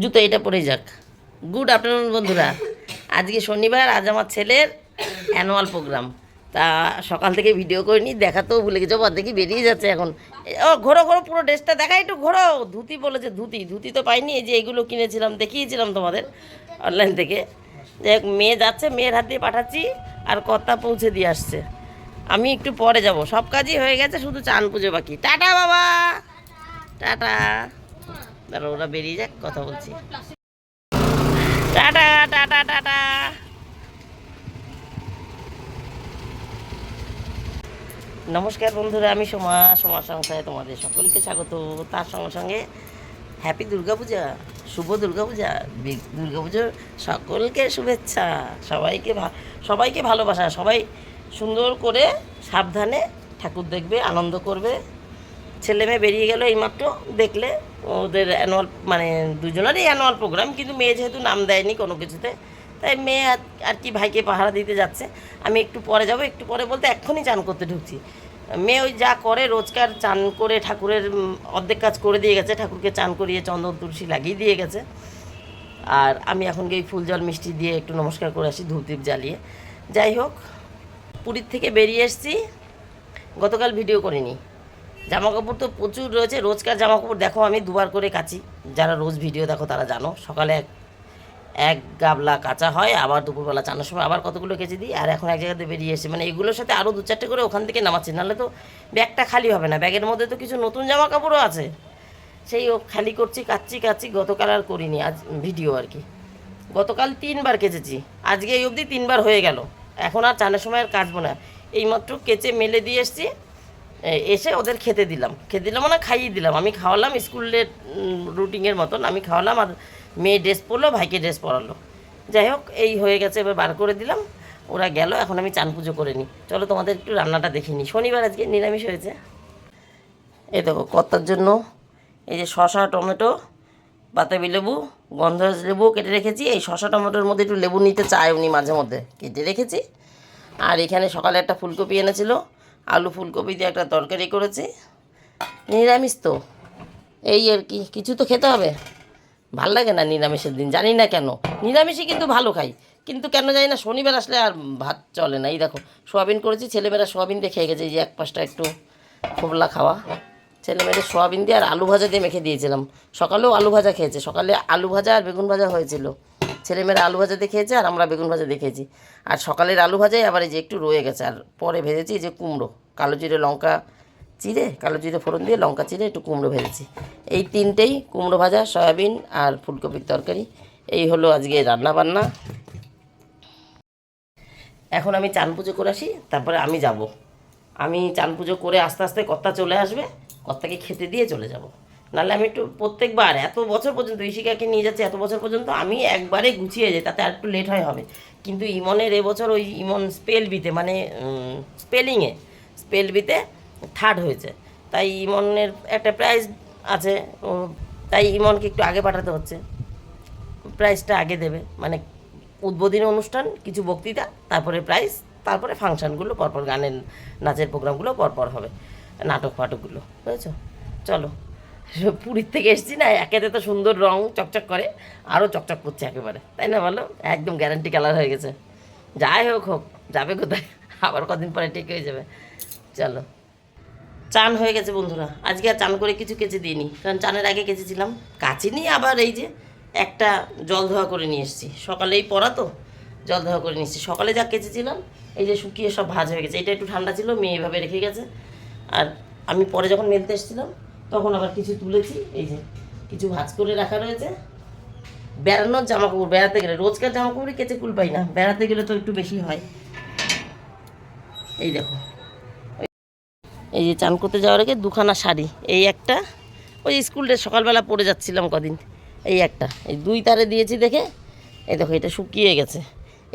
জুতো এটা পরে যাক। গুড আফটারনুন বন্ধুরা। আজকে শনিবার, আজ আমার ছেলের অ্যানুয়াল প্রোগ্রাম তা সকাল থেকে ভিডিও করে করিনি, দেখাতেও ভুলে গেছে। ও দেখি বেরিয়ে যাচ্ছে এখন। ও, ঘোরো ঘোরো, পুরো ড্রেসটা দেখা একটু, ঘোরো। ধুতি বলেছে ধুতি। ধুতি তো পাইনি, এই যে এগুলো কিনেছিলাম, দেখিয়েছিলাম তোমাদের অনলাইন থেকে। হোক, মেয়ে যাচ্ছে, মেয়ের হাত দিয়ে পাঠাচ্ছি, আর কর্তা পৌঁছে দিয়ে আসছে। আমি একটু পরে যাব। সব কাজই হয়ে গেছে, শুধু চান পুজো বাকি। টাটা, বাবা! টাটা! দাঁড়া ওরা বেরিয়ে যাক, কথা বলছি। Tata tata tata. নমস্কার বন্ধুরা, আমি সোমা সোমা সংসারে তোমাদের সকলকে স্বাগত। তার সঙ্গে সঙ্গে হ্যাপি দুর্গাপূজা, শুভ দুর্গাপূজা দুর্গাপুজোর সকলকে শুভেচ্ছা। সবাইকে সবাইকে ভালোবাসা, সবাই সুন্দর করে সাবধানে ঠাকুর দেখবে, আনন্দ করবে। ছেলে মেয়ে বেরিয়ে গেল এইমাত্র, দেখলে ওদের অ্যানুয়াল মানে দুজনেরই অ্যানুয়াল প্রোগ্রাম কিন্তু মেয়ে যেহেতু নাম দেয়নি কোনো কিছুতে, তাই মেয়ে আর- কি ভাইকে পাহারা দিতে যাচ্ছে। আমি একটু পরে যাব, একটু পরে বলতে এক্ষুনি চান করতে ঢুকছি। মেয়ে ওই যা করে, রোজকার চান করে, ঠাকুরের অর্ধেক কাজ করে দিয়ে গেছে, ঠাকুরকে চান করিয়ে চন্দন, তুলসী লাগিয়ে দিয়ে গেছে। আর আমি এখন গিয়ে ফুল জল, মিষ্টি দিয়ে একটু নমস্কার করে আসি ধূপ দ্বীপ জ্বালিয়ে। যাই হোক, পুরীর থেকে বেরিয়ে এসেছি। গতকাল ভিডিও করিনি। জামা কাপড় তো প্রচুর রয়েছে, রোজকার জামা কাপড় দেখো আমি দুবার করে কাচি। যারা রোজ ভিডিও দেখো তারা জানো, সকালে এক গাবলা কাঁচা হয়, আবার দুপুরবেলা চানোর সময় আবার কতগুলো কেচে দিই, আর এখন এক জায়গাতে বেরিয়ে এসে মানে এগুলোর সাথে আরও দু চারটে করে ওখান থেকে নামাচ্ছি, নাহলে তো ব্যাগটা খালি হবে না। ব্যাগের মধ্যে তো কিছু নতুন জামা কাপড়ও আছে। সেই ও খালি করছি, কাচ্ছি কাচ্ছি, গতকাল আর করিনি, আজ ভিডিও আর কি। গতকাল তিনবার কেচেছি, আজকে এই অবধি তিনবার হয়ে গেল। এখন আর চানের সময় আর কাচবো না। এইমাত্র কেচে মেলে দিয়ে এসছি এসে ওদের খেতে দিলাম। খেতে দিলাম মানে খাইয়ে দিলাম। আমি খাওয়ালাম স্কুলের রুটিনের মতন। আমি খাওয়ালাম আর মেয়ে ড্রেস পরলো, ভাইকে ড্রেস পরালো। যাই হোক, এই হয়ে গেছে, এবার বার করে দিলাম। ওরা গেল, এখন আমি চান পুজো করে নিই। চলো তোমাদের একটু রান্নাটা দেখে নিই। শনিবার আজকে নিরামিষ হয়েছে। এই দেখো, কর্তার জন্য এই যে শশা টমেটো, বাতাবি লেবু, গন্ধরাজ লেবু কেটে রেখেছি। এই শশা টমেটোর মধ্যে একটু লেবু নিতে চায় উনি মাঝে মধ্যে। কেটে রেখেছি। আর এখানে সকালে একটা ফুলকপি এনেছিল। আলু ফুলকপি দিয়ে একটা তরকারি করেছি। নিরামিষ তো। এই আর কি, কিছু তো খেতে হবে। ভালো লাগে না নিরামিষের দিন, জানি না কেন। নিরামিষই কিন্তু ভালো খাই, কিন্তু কেন জানি না শনিবার আসলে আর ভাত চলে না। এই দেখো, সোয়াবিন করেছি, ছেলেমেয়েরা সোয়াবিন দিয়ে খেয়ে গেছে, এই যে এক পাশটা একটু খোবলা খাওয়া। ছেলেমেয়েদের সোয়াবিন দিয়ে আর আলু ভাজা দিয়ে মেখে দিয়েছিলাম। সকালেও আলু ভাজা খেয়েছে, সকালে আলু ভাজা আর বেগুন ভাজা হয়েছিল। ছেলেমেয়েরা আলু ভাজা দিয়ে খেয়েছে আর আমরা বেগুন ভাজা দিয়ে খেয়েছি। আর সকালের আলু ভাজাই আবার এই যে একটু রয়ে গেছে। আর পরে ভেজেছি যে কুমড়ো, কালো জিরে, লঙ্কা চিড়ে, কালো জিরে ফোড়ন দিয়ে লঙ্কা চিড়ে একটু কুমড়ো ভেজেছি। এই তিনটেই কুমড়ো ভাজা, সয়াবিন আর ফুলকপির তরকারি। এই হলো আজকে রান্না বান্না। এখন আমি চান পুজো করে আসি, তারপরে আমি যাব। আমি চান পুজো করে আস্তে আস্তে কর্তা চলে আসবে, কর্তাকে খেতে দিয়ে চলে যাব। নাহলে আমি একটু প্রত্যেকবার, এত বছর পর্যন্ত ঈশিকাকে নিয়ে যাচ্ছি, এত বছর পর্যন্ত আমি একবারে গুছিয়ে যাই, তাতে আর একটু লেট হয় হবে। কিন্তু ইমনের এবছর ওই ইমন স্পেল বিতে মানে স্পেলিংয়ে স্পেল বিতে থার্ড হয়েছে। তাই ইমনের একটা প্রাইজ আছে তাই ইমনকে একটু আগে পাঠাতে হচ্ছে। প্রাইজটা আগে দেবে মানে উদ্বোধনী অনুষ্ঠান, কিছু বক্তৃতা, তারপরে প্রাইজ তারপরে ফাংশানগুলো, পরপর গানের নাচের প্রোগ্রামগুলো পরপর হবে নাটক ফাটকগুলো বুঝেছ? চলো। পুরীর থেকে এসেছি না, একেতে তো সুন্দর রং চকচক করে আরও চকচক করছে একেবারে। তাই না বলো? একদম গ্যারান্টি কালার হয়ে গেছে। যাই হোক হোক, যাবে কোথায়? আবার কদিন পরে ঠিক হয়ে যাবে। চলো। চান হয়ে গেছে বন্ধুরা। আজকে আর চান করে কিছু কেচে দিইনি, কারণ চানের আগে কেচেছিলাম। কাচিনি আবার এই যে একটা জল ধোয়া করে নিয়ে এসেছি। সকালেই পড়া তো, জল ধোয়া করে নিয়ে এসেছি। সকালে যা কেচেছিলাম, এই যে শুকিয়ে সব ভাজ হয়ে গেছে। এটা একটু ঠান্ডা ছিল, মেয়ে এভাবে রেখে গেছে। আর আমি পরে যখন মেলতে এসেছিলাম তখন আবার কিছু তুলেছি, এই যে কিছু ভাজ করে রাখা রয়েছে। বেড়ানোর জামা কাপড় বেড়াতে গেলে রোজকার জামা কাপড়ই কেচে কুল পাই না, বেড়াতে গেলে তো একটু বেশি হয়। এই দেখো। এই যে চান করতে যাওয়ার আগে দুখানা শাড়ি, এই একটা, ওই স্কুলটা সকালবেলা পরে যাচ্ছিলাম কদিন, এই একটা, এই দুই তারে দিয়েছি দেখে, এই দেখো এটা শুকিয়ে গেছে।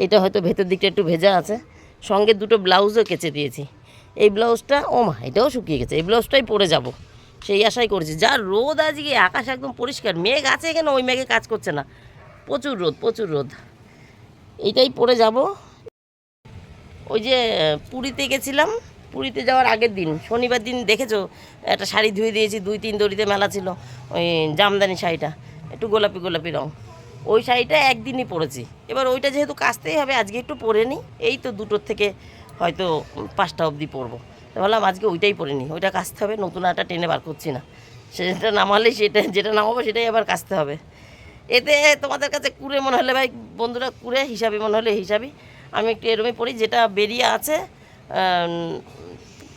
এটা হয়তো ভেতর দিকটা একটু ভেজা আছে, সঙ্গে দুটো ব্লাউজও কেচে দিয়েছি। এই ব্লাউজটা ও মা এটাও শুকিয়ে গেছে, এই ব্লাউজটাই পরে যাব। সেই আশাই করেছি। যা রোদ আজকে, আকাশ একদম পরিষ্কার, মেঘ আছে কেন ওই মেঘে কাজ করছে না? প্রচুর রোদ প্রচুর রোদ। এইটাই পরে যাব। ওই যে পুরীতে গেছিলাম, পুরীতে যাওয়ার আগের দিন, শনিবার দিন দেখেছ? একটা শাড়ি ধুয়ে দিয়েছি, দুই তিন দড়িতে মেলা ছিল, ওই জামদানি শাড়িটা, একটু গোলাপি গোলাপি রং। ওই শাড়িটা একদিনই পরেছি। এবার ওইটা যেহেতু কাচতেই হবে, আজকে একটু পরে নিই এই তো দুটোর থেকে হয়তো পাঁচটা অবধি পরবো। ভাবলাম আজকে ওইটাই পরে নিই ওইটা কাচতে হবে, নতুন আটা টেনে বার করছি না। সেটা নামালে সেটা, যেটা নামাবো সেটাই আবার কাচতে হবে। এতে তোমাদের কাছে কুড়ে মনে হলে, ভাই, বন্ধুরা কুড়ে, হিসাবে মনে হলে হিসাবই আমি একটু এরমই পড়ি, যেটা বেরিয়ে আছে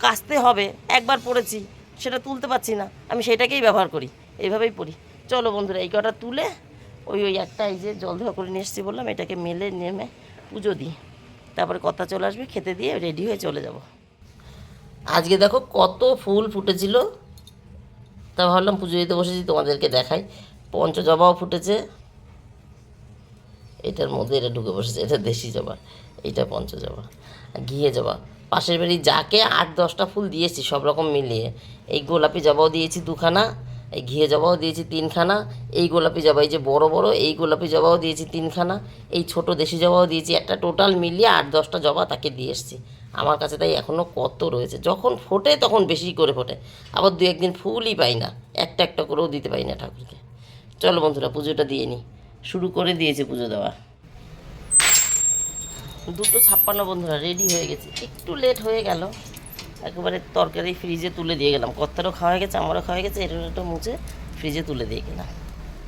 কাচতে হবে, একবার পড়েছি, সেটা তুলতে পারছি না, আমি সেটাকেই ব্যবহার করি, এইভাবেই পড়ি। চলো বন্ধুরা, এই কটা তুলে, ওই ওই একটা এই যে জল ধোয়া করে নিয়ে এসেছি বললাম, এটাকে মেলে, নেমে পুজো দিই। তারপরে কথা চলে আসবে, খেতে দিয়ে রেডি হয়ে চলে যাব। আজকে দেখো কত ফুল ফুটেছিল। তা ভাবলাম পুজো দিতে বসেছি, তোমাদেরকে দেখাই। পঞ্চজবাও ফুটেছে। এটার মধ্যে এটা ঢুকে বসেছে, এটা দেশি জবা, এইটা পঞ্চজবা ঘিয়ে জবা। পাশের বাড়ি যাকে আট দশটা ফুল দিয়েছি, সব রকম মিলিয়ে। এই গোলাপি জবাও দিয়েছি দুখানা, এই ঘিয়ে জবাও দিয়েছি তিনখানা, এই গোলাপি জবা, এই যে বড় বড়, এই গোলাপি জবাও দিয়েছি তিনখানা, এই ছোট দেশি জবাও দিয়েছি। একটা টোটাল মিলিয়ে আট দশটা জবা তাকে দিয়ে এসছি। আমার কাছে তাই এখনও কত রয়েছে। যখন ফোটে তখন বেশি করে ফোটে। আবার দু একদিন ফুলই পাই না। একটা একটা করেও দিতে পারি না ঠাকুরকে। চলো বন্ধুরা, পুজোটা দিয়ে নিই শুরু করে দিয়েছে পুজো দেওয়া। দুটো ছাপ্পান্ন বন্ধুরা রেডি হয়ে গেছে। একটু লেট হয়ে গেল। একেবারে তরকারি ফ্রিজে তুলে দিয়ে গেলাম। কত্তারও খাওয়া হয়ে গেছে, আমারও খাওয়া গেছে এটা একটা মুছে ফ্রিজে তুলে দিয়ে গেলাম।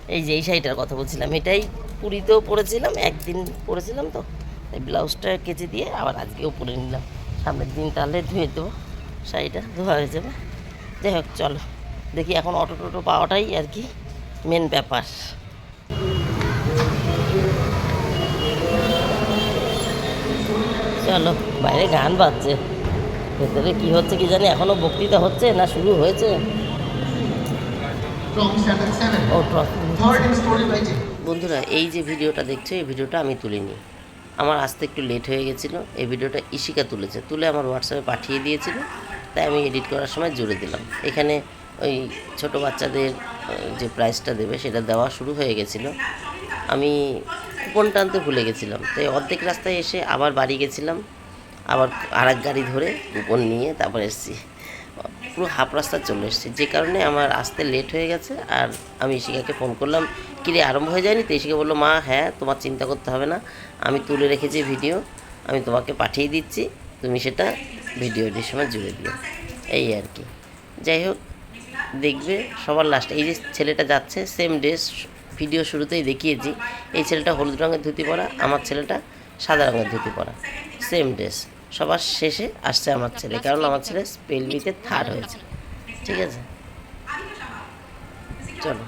এই যে, এই শাড়িটার কথা বলছিলাম। এটাই পুরীতেও পরেছিলাম, একদিন পরেছিলাম তো। এই ব্লাউজটা কেচে দিয়ে আবার আজকেও পরে নিলাম। সামনের দিন তাহলে ধুয়ে দেবো শাড়িটা ধোয়া হয়ে যাবে। যাই হোক চলো। দেখি এখন অটো টোটো পাওয়াটাই আর কি মেন ব্যাপার। চলো বাইরে গান বাজছে। ভেতরে কি হচ্ছে কি জানি এখনও বক্তৃতা হচ্ছে না শুরু হয়েছে? from standard 7. O trophy. Third in story writing. বন্ধুরা এই যে ভিডিওটা দেখছ এই ভিডিওটা আমি তুলিনি। আমার আসতে একটু লেট হয়ে গেছিল। এই ভিডিওটা ইশিকা তুলেছে। তুলে আমার হোয়াটসঅ্যাপে পাঠিয়ে দিয়েছিল। তাই আমি এডিট করার সময় জুড়ে দিলাম। এখানে ওই ছোট বাচ্চাদের যে প্রাইসটা দেবে, সেটা দেওয়া শুরু হয়ে গেছিল। আমি কুপনটা আনতে ভুলে গেছিলাম। তাই অর্ধেক রাস্তায় এসে আবার বাড়ি গেছিলাম। আবার আর গাড়ি ধরে কুপন নিয়ে তারপর এসেছি। পুরো হাফ রাস্তা চলে এসেছি। যে কারণে আমার আসতে লেট হয়ে গেছে আর আমি ইশিকাকে ফোন করলাম কিরে আরম্ভ হয়ে যায়নি? তো ইশিকা বলল, মা হ্যাঁ তোমার চিন্তা করতে হবে না। আমি তুলে রেখেছি ভিডিও আমি তোমাকে পাঠিয়ে দিচ্ছি, তুমি সেটা ভিডিও এডির সময় জুড়ে দিও। এই আর কি। যাই হোক, দেখবে সবার লাস্ট এই যে ছেলেটা যাচ্ছে সেম ড্রেস ভিডিও শুরুতেই দেখিয়েছি। এই ছেলেটা হলুদ রঙের ধুতি পরা, আমার ছেলেটা সাদা রঙের ধুতি পরা সেম ড্রেস সবার শেষে আসছে আমার ছেলে কারণ আমার ছেলে স্পেলবিতে থার্ড হয়েছে। ঠিক আছে? চলো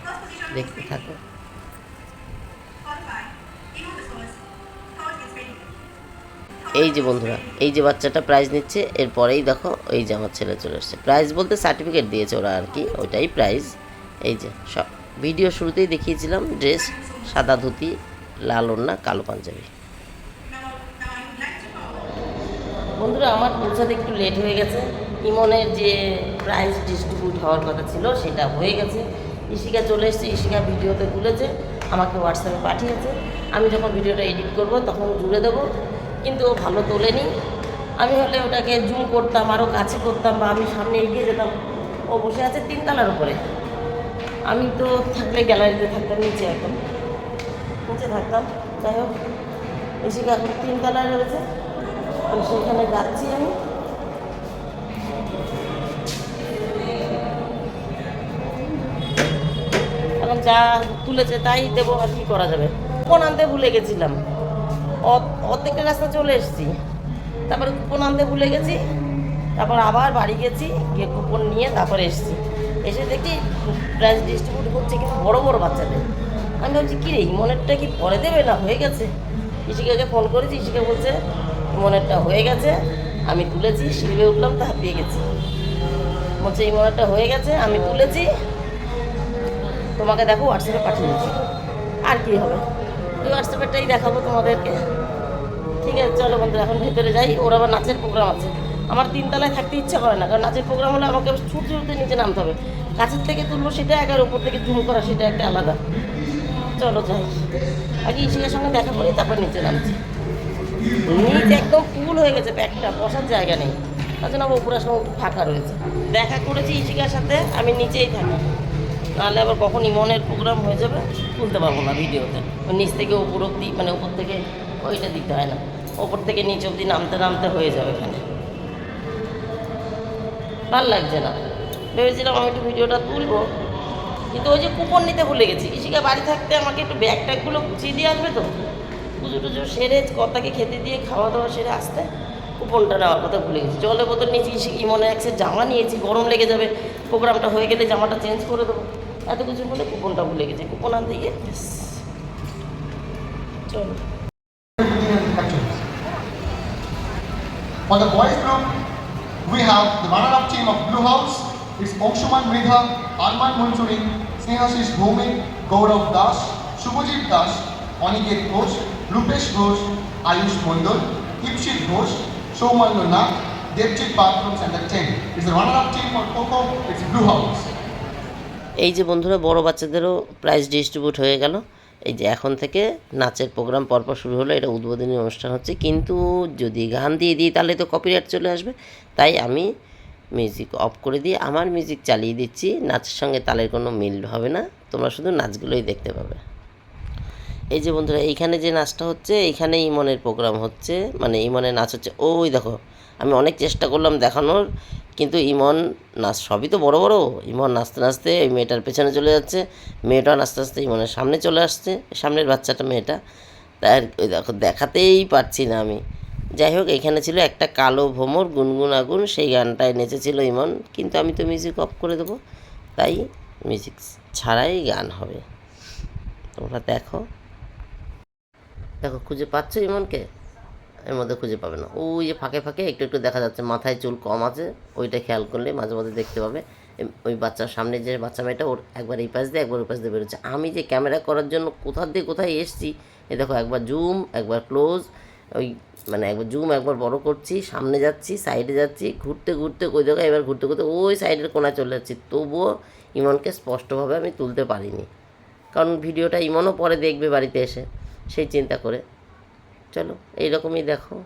দেখতে থাকো। এই যে বন্ধুরা এই যে বাচ্চাটা প্রাইজ নিচ্ছে এরপরেই দেখো এই যে আমার ছেলে চলে এসছে। প্রাইজ বলতে সার্টিফিকেট দিয়েছে ওরা আর কি ওইটাই প্রাইজ এই যে সব ভিডিও শুরুতেই দেখিয়েছিলাম ড্রেস সাদা ধুতি লাল ওড়না কালো পাঞ্জাবি। বন্ধুরা, আমার পৌঁছাতে একটু লেট হয়ে গেছে। ইমনের যে প্রাইজ ডিস্ট্রিবিউট হওয়ার কথা ছিল, সেটা হয়ে গেছে। ইশিকা চলে এসেছে ইশিকা ভিডিওতে তুলেছে, আমাকে হোয়াটসঅ্যাপে পাঠিয়েছে। আমি যখন ভিডিওটা এডিট করব, তখন জুড়ে দেবো। কিন্তু ও ভালো তোলেনি। আমি হলে ওটাকে জুম করতাম আরও কাছে করতাম বা আমি সামনে এগিয়ে যেতাম। ও বসে আছে তিনতলার উপরে। আমি তো থাকলে গ্যালারিতে থাকতাম, নিচে একদম নিচে থাকতাম। যাই হোক ইশিকা এখন তিনতলায় রয়েছে। তো সেখানে যাচ্ছি আমি। এখন যা তুলেছে তাই দেবো আর কি করা যাবে। কুপন আনতে ভুলে গেছিলাম। অর্ধেকটা রাস্তা চলে এসেছি। তারপরে কুপন আনতে ভুলে গেছি। তারপর আবার বাড়ি গেছি, গিয়ে কুপন নিয়ে তারপরে এসেছি। এসে দেখি প্রাইজ ডিস্ট্রিবিউট হচ্ছে কিন্তু বড় বড় বাচ্চাদের। আমি ভাবছি কী রে মনেরটা কি পরে দেবে? না, হয়ে গেছে। ইশিকাকে ফোন করেছি ইশিকা বলছে মনেরটা হয়ে গেছে, আমি তুলেছি, শিল্পে উঠলাম তা হাঁপিয়ে গেছি। বলছে, এই মনেরটা হয়ে গেছে, আমি তুলেছি, তোমাকে দেখো হোয়াটসঅ্যাপে পাঠিয়ে দিচ্ছি। আর কি হবে? ওই হোয়াটসঅ্যাপেরটাই দেখাবো তোমাদেরকে। ঠিক আছে, চলো বন্ধু এখন ভেতরে যাই, ওর আবার নাচের প্রোগ্রাম আছে। আমার তিনতলায় থাকতে ইচ্ছে করে না, কারণ নাচের প্রোগ্রাম হলে আমাকে ছুটতে ছুটতে নিচে নামতে হবে। কাছের থেকে তুলবো সেটা, একার উপর থেকে জুম করা সেটা একটা আলাদা। চলো যাই। আগে ইশিকার সঙ্গে দেখা করি, তারপর নিচে নামছি। নিচে একদম ফুল হয়ে গেছে প্যাকটা বসার জায়গা নেই। তার জন্য উপরে সব ফাঁকা রয়েছে। দেখা করেছি ইশিকার সাথে, আমি নিচেই থাকি। নাহলে আবার কখন ইমনের প্রোগ্রাম হয়ে যাবে, তুলতে পারব না ভিডিওতে। নিচ থেকে উপর অব্দি মানে উপর থেকে ওইটা দিতে হয় না। ওপর থেকে নিচ অব্দি নামতে নামতে হয়ে যাবে এখানে। ভালো লাগছে না। ভেবেছিলাম আমি একটু ভিডিওটা তুলবো। কিন্তু ওই যে কুপন নিতে ভুলে গেছি। কৃষিকা বাড়ি থাকতে আমাকে একটু ব্যাগ ট্যাগগুলো গুছিয়ে দিয়ে আসবে তো? পুজো টুজো সেরে কর্তাকে খেতে দিয়ে খাওয়া দাওয়া সেরে আসতে কুপনটা নেওয়ার কথা ভুলে গেছি জলের বোতল নিয়েছি কি মনে একসে জামা নিয়েছি গরম লেগে যাবে প্রোগ্রামটা হয়ে গেলে জামাটা চেঞ্জ করে দেবো এত কিছু বলে কুপনটা ভুলে গেছি কুপন আনতে গিয়ে। চলো For the boys group, we have the runner-up team of Blue House. It's Okshuman Mridha, Arman Munsuri, Snehashish Bhumik, Gaurav Das, Shubhajit Das, Aniket Ghosh, Rupesh Ghosh, Ayush Mondol, Ipshit Ghosh, Somallo Nag, Devjit Park from Center 10. It's the runner-up team for Coco, it's Blue House. এই যে বন্ধুরা বড় বাচ্চাদেরও prize distribute হয়ে গেল। এই যে এখন থেকে নাচের প্রোগ্রাম পরপর শুরু হলো এটা উদ্বোধনী অনুষ্ঠান হচ্ছে। কিন্তু যদি গান দিয়ে দিই তাহলে তো কপিরাইট চলে আসবে। তাই আমি মিউজিক অফ করে দিয়ে আমার মিউজিক চালিয়ে দিচ্ছি। নাচের সঙ্গে তালের কোনো মিল হবে না। তোমরা শুধু নাচগুলোই দেখতে পাবে। এই যে বন্ধুরা, এইখানে যে নাচটা হচ্ছে এইখানে ইমনের প্রোগ্রাম হচ্ছে। মানে ইমনের নাচ হচ্ছে। ওই দেখো, আমি অনেক চেষ্টা করলাম দেখানোর, কিন্তু ইমন নাচ সবই তো বড় বড়। ইমন নাচতে নাচতে ওই মেয়েটার পেছনে চলে যাচ্ছে। মেয়েটা নাচতে নাচতে ইমনের সামনে চলে আসছে, সামনের বাচ্চাটা মেয়েটা। তার ওই দেখো, দেখাতেই পারছি না আমি। যাই হোক এখানে ছিল একটা কালো ভোমর, গুনগুন আগুন, সেই গানটায় নেচেছিল ইমন। কিন্তু আমি তো মিউজিক অফ করে দেবো। তাই মিউজিক ছাড়াই গান হবে। তোমরা দেখো। দেখো, খুঁজে পাচ্ছ ইমনকে? এর মধ্যে খুঁজে পাবে না। ওই যে ফাঁকে ফাঁকে একটু একটু দেখা যাচ্ছে, মাথায় চুল কম আছে, ওইটা খেয়াল করলে মাঝে মাঝে দেখতে পাবে। ওই বাচ্চার সামনে যে বাচ্চা মেয়েটা, ওর একবার এই পাশ দিয়ে, একবার ওই পাশ দিয়ে বেরোচ্ছে। আমি যে ক্যামেরা করার জন্য কোথা দিয়ে কোথায় এসছি, এ দেখো, একবার জুম, একবার ক্লোজ, ওই মানে একবার জুম, একবার বড় করছি, সামনে যাচ্ছি, সাইডে যাচ্ছি, ঘুরতে ঘুরতে ওই জায়গায় এবার ঘুরতে ঘুরতে ওই সাইডের কোনায় চলে যাচ্ছি। তবুও ইমনকে স্পষ্টভাবে আমি তুলতে পারিনি। কারণ ভিডিওটা ইমনও পরে দেখবে বাড়িতে এসে। সেই চিন্তা করে। চলো এইরকমই দেখো।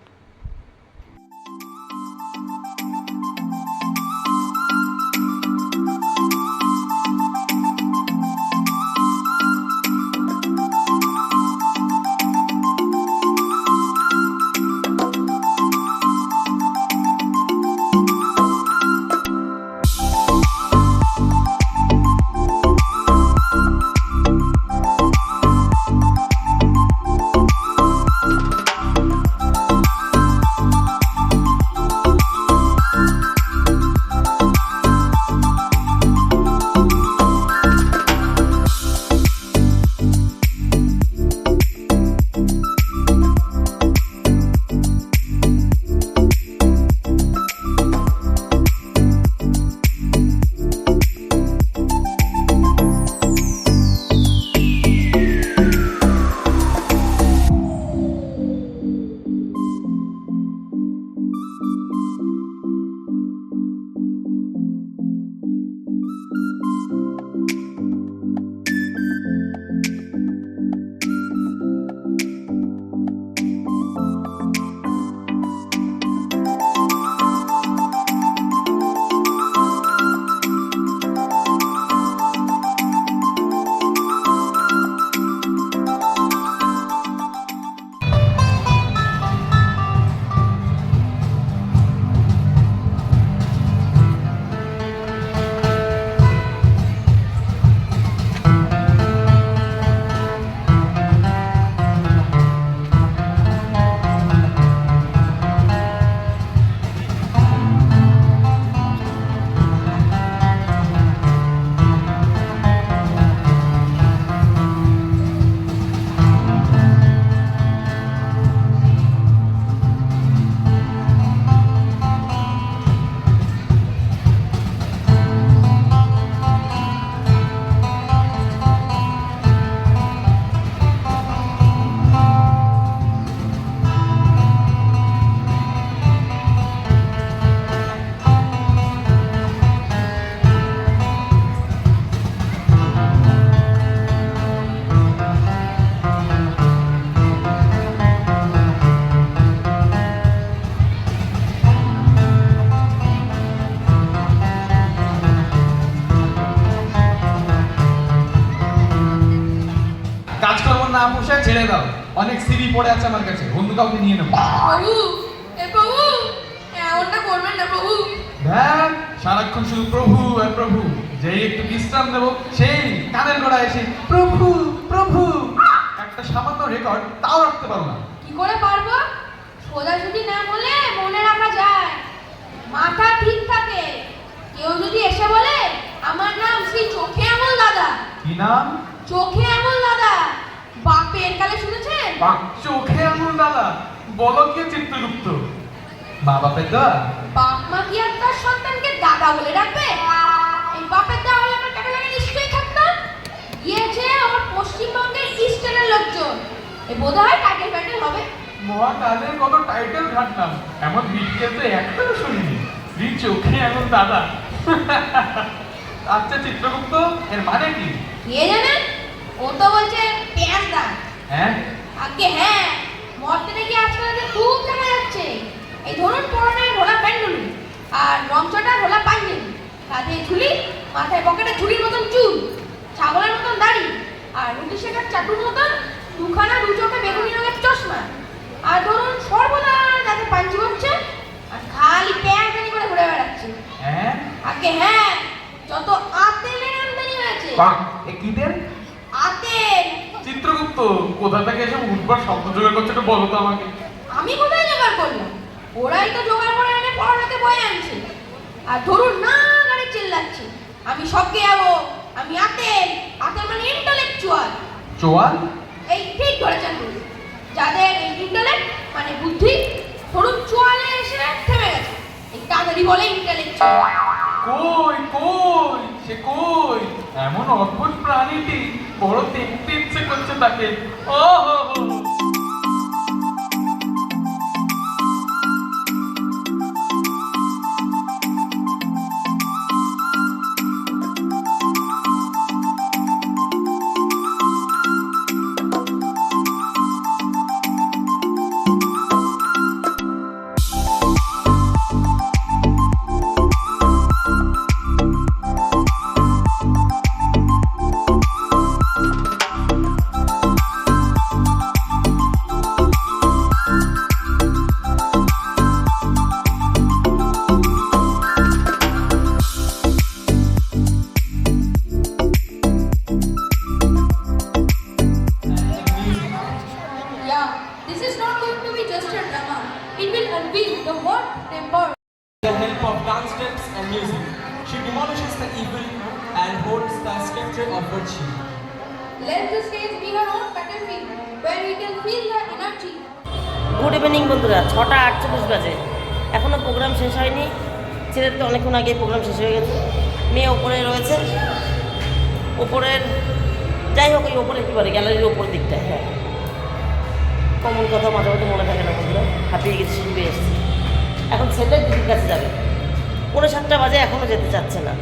অনেক সিবি পড়ে আছে আমার কাছে। অন্য কাউকে নিয়ে নেব প্রভু এ প্রভু এমনটা করবেন না প্রভু। দেখ সারাক্ষণ শুধু প্রভু আর প্রভু। যেই একটু বিশ্রাম দেবো সেই কানের গোড়া এসে প্রভু প্রভু! একটা সামান্য রেকর্ড তাও রাখতে পারো না। কি করে পারব? সোজাসুজি না বলে মনে রাখা যায়। মাথা ঠিক থাকে। কেউ যদি এসে বলে আমার নাম শ্রী চোখে আমল দাদা। কি নাম? চোখে আমল দাদা বাপের কালে শুনেছেন বাহ, চোখে আঙুল দাদা বলো কি চিত্রগুপ্ত? মা বাপের দা বাপ মা কি আর তার সন্তানকে দাদা বলে রাখবে এই বাপের দা হলে আমার টাকা লাগে নিশ্চয়ই থাকতাম গিয়েছে আমার পশ্চিমবঙ্গের ইস্টার্নের লোকজন। এ বোধ হয় টাইটেল প্যাটেল হবে মহাকালের কত টাইটেল ঘাটলাম। এমন বিটকে তো একটাও শুনিনি। শ্রী চোখে আঙুল দাদা। আচ্ছা চিত্রগুপ্ত এর মানে কি? কে জানেন ও তো বলছে পেঁয়াজ দান হ্যাঁ? আগে হ্যাঁ মরতে নাকি আজকাল খুব দেখা যাচ্ছে। এই ধরুন পরনের ভোলা প্যান্ডুলি আর রংচটা ভোলা পাঞ্জাবি। কাঁধে ঝুলি মাথায় পকেটে ঝুলির মতন চুল ছাগলের মতন দাড়ি আর রুটি শেখার চাটুর মতন দুখানা দু চোখে বেগুনি রঙের চশমা। আর ধরুন সর্বদা যাতে পাঞ্জি হচ্ছে আর খালি প্যান্ট করে ঘুরে বেড়াচ্ছে। হ্যাঁ? আগে হ্যাঁ যত আতেলের আমদানি হয়েছে। বাহ এ কি দেন? চিত্রগুপ্ত কোথা থেকে এসব উঠবার শব্দ জোগাড় করছে একটু বলো তো আমাকে। আমি কোথায় জোগাড় করলাম? ওরাই তো জোগাড় করে এনে পড়াতে বয়ে আনছে। আর ধরুন না গাড়ি চিল্লাচ্ছে। আমি সবকে যাব আমি আতেল আতেল মানে ইন্টালেকচুয়াল চোয়াল? এই ঠিক ধরেছেন যাদের এই ইন্টালেক্ট মানে বুদ্ধি ধরুন চুয়ালে এসে থেমে গেছে। এই তাড়াতাড়ি বলে ইন্টালেকচুয়াল কই কই সে কই? এমন অদ্ভুত প্রাণীটি বড় দেখতে ইচ্ছে করছে তাকে। ও হো হো। আটচল্লিশ বাজে। এখনও প্রোগ্রাম শেষ হয়নি। ছেলের তো অনেকক্ষণ আগে প্রোগ্রাম শেষ হয়ে গেছে। মেয়ে ওপরে রয়েছে। ওপরের যাই হোক, ওই ওপরে কী বলে গ্যালারির ওপর দিকটায় হ্যাঁ। কমন কথা মাঝে মাঝে মনে থাকে না বন্ধুরা। হাঁপিয়ে গেছি শুনবে এসেছি। এখন ছেলে দিদির কাছে যাবে। পৌনে সাতটা বাজে এখনও যেতে চাচ্ছে না।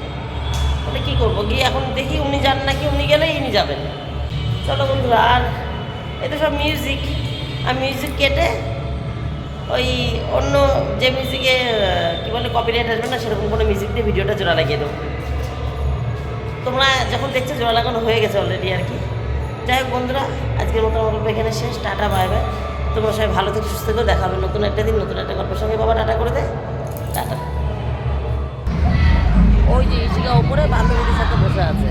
তাহলে কী করব? গিয়ে এখন দেখি উনি যান নাকি, উনি গেলে ইনি যাবেন। চলো বন্ধুরা, আর এটা সব মিউজিক আর মিউজিক কেটে ওই অন্য যে মিউজিকে কী বলে কপিরাইট আসবে না, সেরকম কোনো মিউজিক দিয়ে ভিডিওটা জোড়া লাগিয়ে দেবো। তোমরা যখন দেখছ জোড়া লাগানো হয়ে গেছে অলরেডি আর কি। যাই হোক বন্ধুরা, আজকের মতো আমার গল্প এখানে শেষ, টাটা বাই বাই তোমরা সবাই ভালো থেকে, সুস্থ থেকো, দেখা হবে নতুন একটা দিন, নতুন একটা গল্পের সঙ্গে। বাবা, টাটা করে দে। টাটা। ওই যে ইশিকা ওপরে বান্ধবীদের সাথে বসে আছে।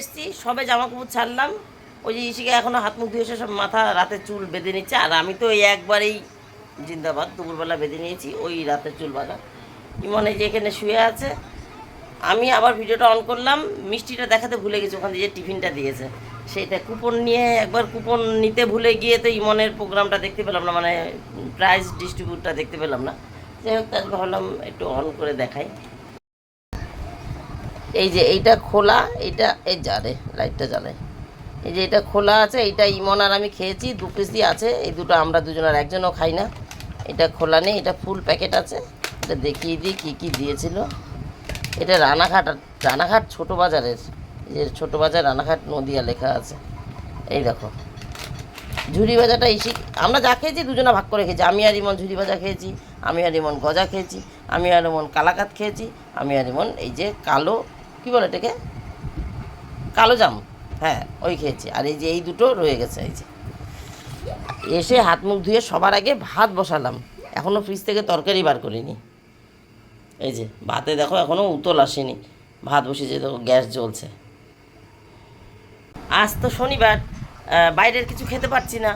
এসছি, সবে জামা কাপড় ছাড়লাম। ওই যে ইসিকে এখনও হাত মুখ ধুয়ে সব মাথা, রাতে চুল বেঁধে নিচ্ছে। আর আমি তো এই একবারেই জিন্দাবাদ, দুপুরবেলা বেঁধে নিয়েছি, ওই রাতের চুল বাঁধা। ইমন যে এখানে শুয়ে আছে। আমি আবার ভিডিওটা অন করলাম, মিষ্টিটা দেখাতে ভুলে গেছি, ওখান যে টিফিনটা দিয়েছে। সেইটা কুপন নিয়ে একবার কুপন নিতে ভুলে গিয়ে তো ইমনের প্রোগ্রামটা দেখতে পেলাম না মানে প্রাইজ ডিস্ট্রিবিউটটা দেখতে পেলাম না। যাই হোক তার ভাবলাম একটু অন করে দেখাই। এই যে এইটা খোলা, এইটা, এই জারে লাইটটা জ্বালে। এই যে এটা খোলা আছে, এইটা ইমন আর আমি খেয়েছি, দু পিসই আছে, এই দুটো আমরা দুজনের একজনও খাই না। এটা খোলা নেই, এটা ফুল প্যাকেট আছে। এটা দেখিয়ে দিই কী কী দিয়েছিল। এটা রানাঘাট রানাঘাট ছোটো বাজারের। এই যে ছোটো বাজার, রানাঘাট নদিয়া লেখা আছে। এই দেখো। ঝুরি ভাজাটা ইসি, আমরা যা খেয়েছি দুজনে ভাগ করে খেয়েছি। আমি আর ইমন ঝুরি ভাজা খেয়েছি, আমি আর ইমন গজা খেয়েছি, আমি আর ইমন কালাকাত খেয়েছি, আমি আর ইমন এই যে কালো কী বলে এটাকে? কালো জাম। হ্যাঁ ওই খেয়েছি। আর এই যে এই দুটো রয়ে গেছে, এই যে। এসে হাত মুখ ধুয়ে সবার আগে ভাত বসালাম। এখনও ফ্রিজ থেকে তরকারি বার করিনি। এই যে, ভাতে দেখো এখনও উতল আসেনি। ভাত বসেছে দেখো গ্যাস জ্বলছে। আজ তো শনিবার বাইরের কিছু খেতে পারছি না।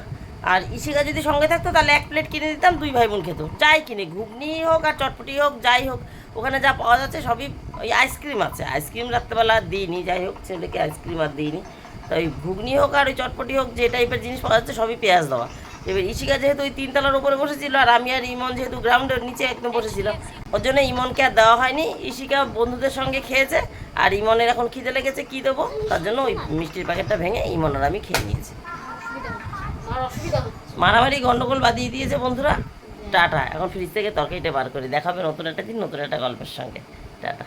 আর ইশিকা যদি সঙ্গে থাকতো, তাহলে এক প্লেট কিনে দিতাম, দুই ভাই বোন খেত। যাই কিনে, ঘুগনি হোক আর চটপটি হোক, যাই হোক। ওখানে যা পাওয়া যাচ্ছে সবই ওই আইসক্রিম আছে। আইসক্রিম রাত্রেবেলা দিইনি যাই হোক ছেলেকে আইসক্রিম আর দিইনি। তো ওই ঘুগনি হোক আর ওই চটপটি হোক যে টাইপের জিনিস পাওয়া যাচ্ছে সবই পেঁয়াজ দেওয়া। এবার ইশিকা যেহেতু ওই তিনতলার উপরে বসেছিল আর আমি আর ইমন যেহেতু গ্রাউন্ডের নিচে একদম বসেছিলাম ওর জন্য ইমনকে আর দেওয়া হয়নি। ইশিকা বন্ধুদের সঙ্গে খেয়েছে আর ইমনের এখন খিদে লেগেছে কী দেবো? তার জন্য ওই মিষ্টির প্যাকেটটা ভেঙে ইমন আর আমি খেয়ে নিয়েছি। মারামারি গন্ডগোল বাদিয়ে দিয়েছে বন্ধুরা। টাটা। এখন ফ্রিজ থেকে তরকারিটা বার করি। দেখাবে নতুন একটা দিন, নতুন একটা গল্পের সঙ্গে। টাটা।